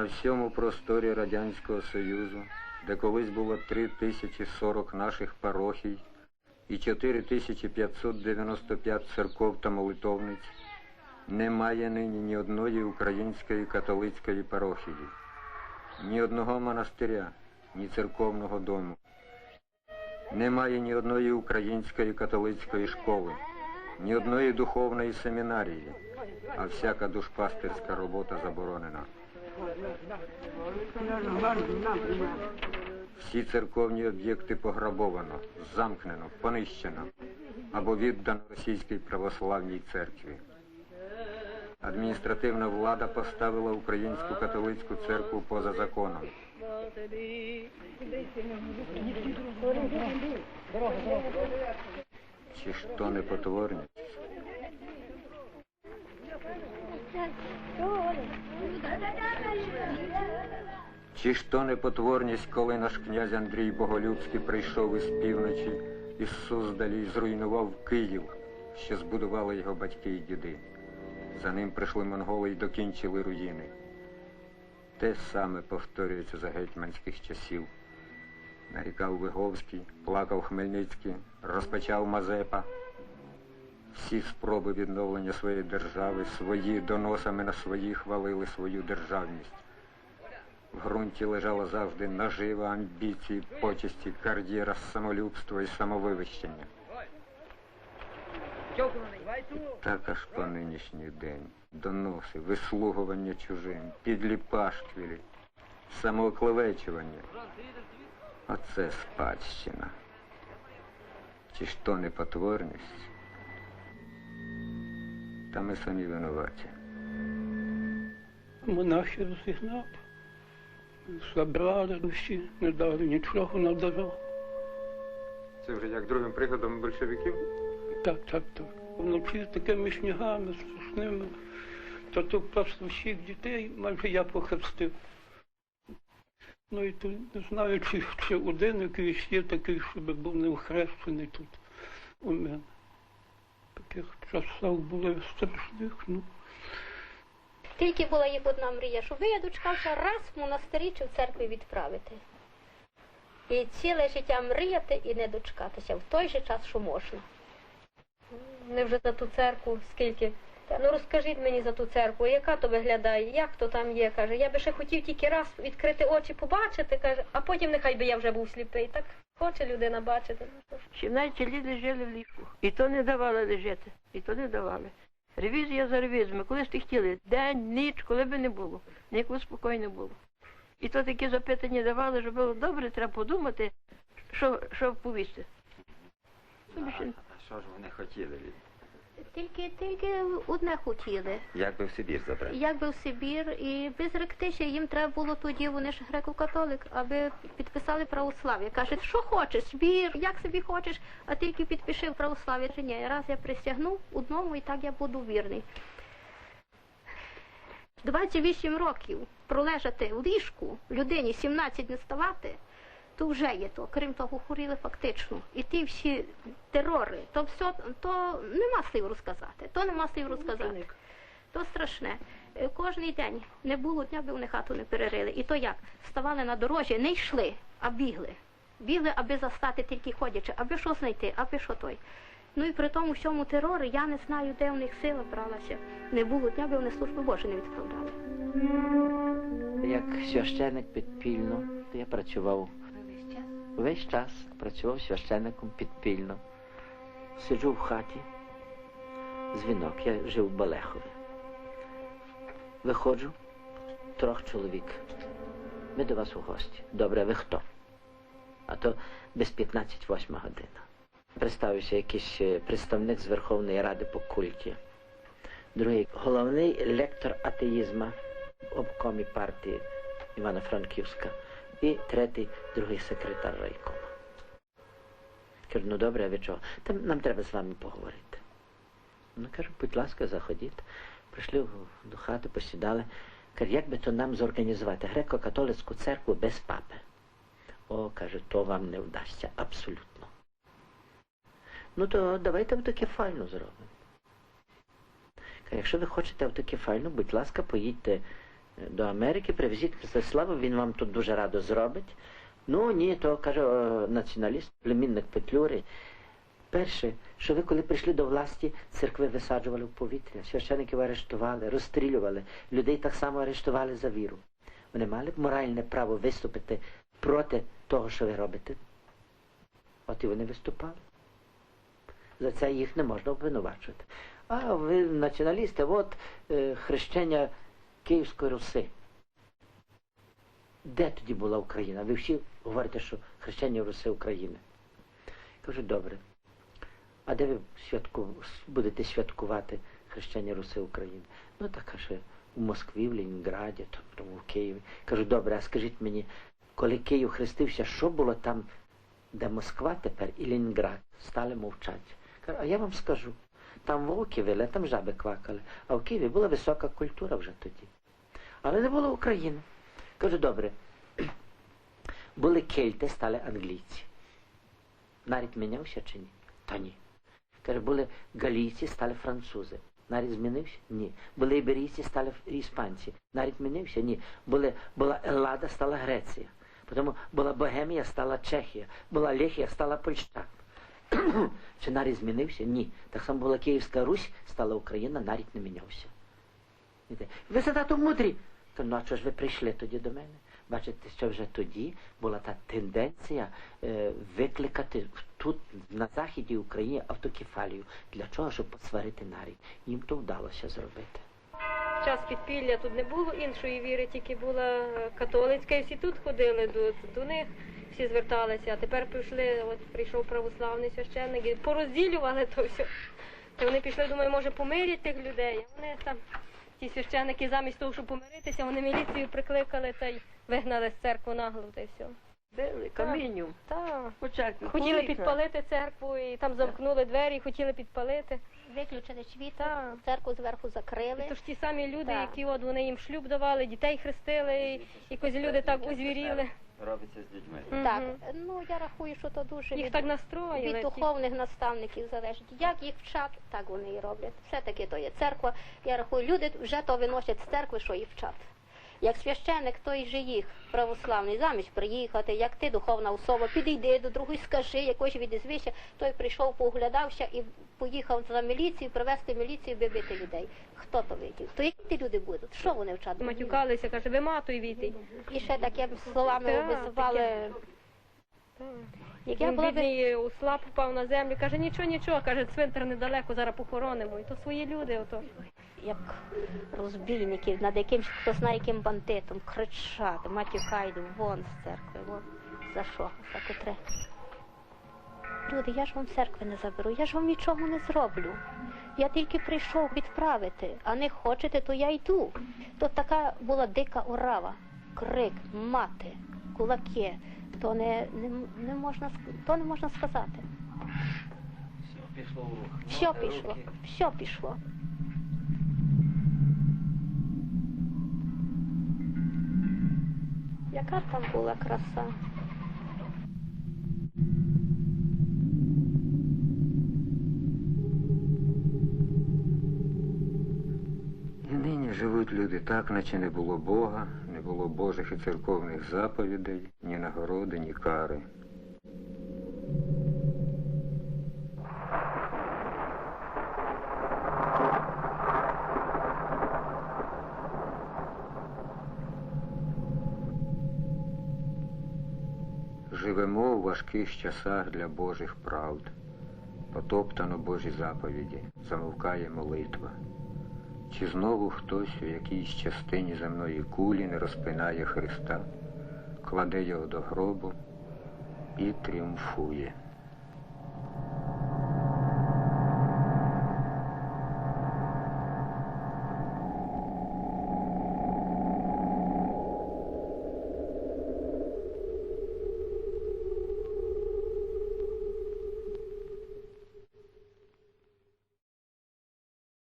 На всьому просторі Радянського Союзу, де колись було 3040 наших парохій і 4595 церков та молитовниць, немає нині ні одної української католицької парохії, ні одного монастиря, ні церковного дому. Немає ні одної української католицької школи, ні одної духовної семінарії, а всяка душпастерська робота заборонена. Всі церковні об'єкти пограбовано, замкнено, понищено або віддано російській православній церкві. Адміністративна влада поставила українську католицьку церкву поза законом. Чи ж то не потворність? Чи ж то не потворність, коли наш князь Андрій Боголюбський прийшов із півночі, із Суздалі і зруйнував Київ, що збудували його батьки і діди. За ним прийшли монголи і докінчили руїни. Те саме повторюється за гетьманських часів. Нарікав Виговський, плакав Хмельницький, розпочав Мазепа. Всі спроби відновлення своєї держави, свої доносами на свої хвалили свою державність. В ґрунті лежала завжди нажива, амбіції, почесті, кар'єра, самолюбство і самовивищення. Так аж по нинішній день. Доноси, вислугування чужим, підлі пашквілі, самооклевечування. Оце спадщина. Чи ж то не потворність? Та ми самі винуваті. Монахи розігнав. Забрали душі, не дали нічого на дорогу. Це вже як другим прикладом большевиків? Так, так, так. Вночі з такими снігами страшними. То тут просто всіх дітей майже я похрестив. Ну і тут не знаю, чи, чи один якийсь є такий, щоб був не вхрещений тут у мене. Таких часах було страшних, ну. Тільки була їх одна мрія, щоб я дочкався раз в монастирі чи в церкві відправити. І ціле життя мріяти і не дочкатися в той же час, що можна. Не вже за ту церкву скільки. Та, Ну розкажіть мені за ту церкву, яка то виглядає, як то там є, каже. Я би ще хотів тільки раз відкрити очі, побачити, каже, а потім нехай би я вже був сліпий. Так хоче людина бачити. Ну, що ж. Ще навіть ті лежали в ліжку. І то не давали лежати, і то не давали. Ревізія за ревізіями. Коли ж ти хотіли? День, ніч, коли би не було. Ніякого спокійно було. І то такі запитання давали, що було добре, треба подумати, що, що повісти. Ну, не- А що ж вони хотіли? від- Тільки, тільки одне хотіли. Як би в Сибір забрати? Якби в Сибір і безректичі їм треба було тоді, вони ж греко-католик, аби підписали православ'я. Кажуть, що хочеш, вір, як собі хочеш, а тільки підпиши в православ'я. Ні, раз я присягнув одному і так я буду вірний. 28 років пролежати в ліжку, людині 17 не ставати, то вже є то. Крім того, хворіли фактично. І ті всі терори, то все, то нема слів розказати. То нема слів розказати. То страшне. Е, Кожний день не було дня, би вони хату не перерили. І то як? Вставали на дорожі, не йшли, а бігли. Бігли, аби застати тільки ходячи, аби що знайти, аби що той. Ну і при тому всьому терорі я не знаю, де в них сила бралася. Не було дня, би вони службу Божу не відправляли. Як священик підпільно, то я працював весь час, працював священником підпільно. Сиджу в хаті, дзвінок, я жив в Балехові. Виходжу, трьох чоловік. Ми до вас у гості. Добре, ви хто? А то без 15 8 година. Представився якийсь е, представник з Верховної Ради по культі. Другий головний лектор атеїзма обкомі партії Івано-Франківська. І третій, другий секретар райкома. Кажу, ну добре, а ви чого? Та нам треба з вами поговорити. Ну, кажу, будь ласка, заходіть. Прийшли до хати, посідали. Кажу, як би то нам зорганізувати греко-католицьку церкву без папи? О, каже, то вам не вдасться абсолютно. Ну то давайте автокефальну зробимо. Якщо ви хочете автокефальну, будь ласка, поїдьте до Америки, привезіть Мстислава, він вам тут дуже радо зробить. Ну ні, то каже націоналіст, племінник Петлюри. Перше, що ви коли прийшли до власті, церкви висаджували в повітря, священиків арештували, розстрілювали, людей так само арештували за віру. Вони мали б моральне право виступити проти того, що ви робите. От і вони виступали. За це їх не можна обвинувачувати. А ви націоналісти, от е, хрещення Київської Руси. Де тоді була Україна? Ви всі говорите, що хрещення Руси України. Кажу, добре. А де ви святку... будете святкувати хрещення Руси України? Ну так каже, у Москві, в Ленінграді, тобто в Києві. Кажу, добре, а скажіть мені, коли Київ хрестився, що було там, де Москва тепер і Ленінград стали мовчати? Кажу, а я вам скажу. Там вовки вили, там жаби квакали, а в Києві була висока культура вже тоді. Але не було України. Кажу, добре. Були кельти, стали англійці. Нарід мінявся чи ні? Та ні. Каже, були галійці, стали французи. Нарід змінився? Ні. Були іберійці, стали іспанці. Нарід змінився? Ні. Були, була Еллада, стала Греція. Потім була Богемія, стала Чехія. Була Лехія, стала Польща. Чи нарід змінився? Ні. Так само була Київська Русь, стала Україна, нарід не мінявся. Ви задато мудрі. То ну а чого ж ви прийшли тоді до мене? Бачите, що вже тоді була та тенденція е, викликати тут, на Західі України, автокефалію. Для чого? Щоб посварити нарід. Їм то вдалося зробити. Час підпілля тут не було іншої віри, тільки була католицька, і всі тут ходили до, до них, всі зверталися. А тепер прийшли, от прийшов православний священник і порозділювали то все. То вони пішли, думаю, може помирять тих людей. А вони там, ті священники, замість того, щоб помиритися, вони міліцію прикликали та й вигнали з церкви нагло та й все. Били камінням Так. Хотіли підпалити церкву і там замкнули двері, хотіли підпалити. Виключили світло, Так. церкву зверху закрили. То ж ті самі люди, Так. які от вони їм шлюб давали, дітей хрестили, і якось люди так узвіріли. Робиться з дітьми. Так, ну я рахую, що то дуже Їх від, так настроїли. від духовних наставників залежить. Як їх вчать, так вони і роблять. Все-таки то є церква. Я рахую, люди вже то виносять з церкви, що їх вчать. Як священик, той же їх православний, замість приїхати, як ти духовна особа, підійди до другої, скажи, якось відізвися, той прийшов, поглядався і поїхав за міліцію, привезти міліцію, би бити людей. Хто то видів? То які ті люди будуть? Що вони вчать? Матюкалися, каже, виматуй віти. І ще такими словами Так, Як я була бідний у слаб впав на землю, каже, нічого, нічого, каже, цвинтар недалеко, зараз похоронимо. І то свої люди, ото. Як розбійників над якимсь хто знає яким бандитом, кричати, матюкайду, вон з церкви, вон. За що? За котре? Люди, я ж вам церкви не заберу, я ж вам нічого не зроблю. Я тільки прийшов відправити, а не хочете, то я йду. То така була дика орава, крик, мати, кулаки. То не, не, не можна то не можна сказати. Пішло в. Все пішло, все пішло. Яка там була краса? І нині живуть люди так, наче не було Бога, не було Божих і церковних заповідей, ні нагороди, ні кари. Живемо в важких часах для Божих правд. Потоптано Божі заповіді, замовкає молитва. Чи знову хтось у якійсь частині земної кулі не розпинає Христа, кладе його до гробу і тріумфує.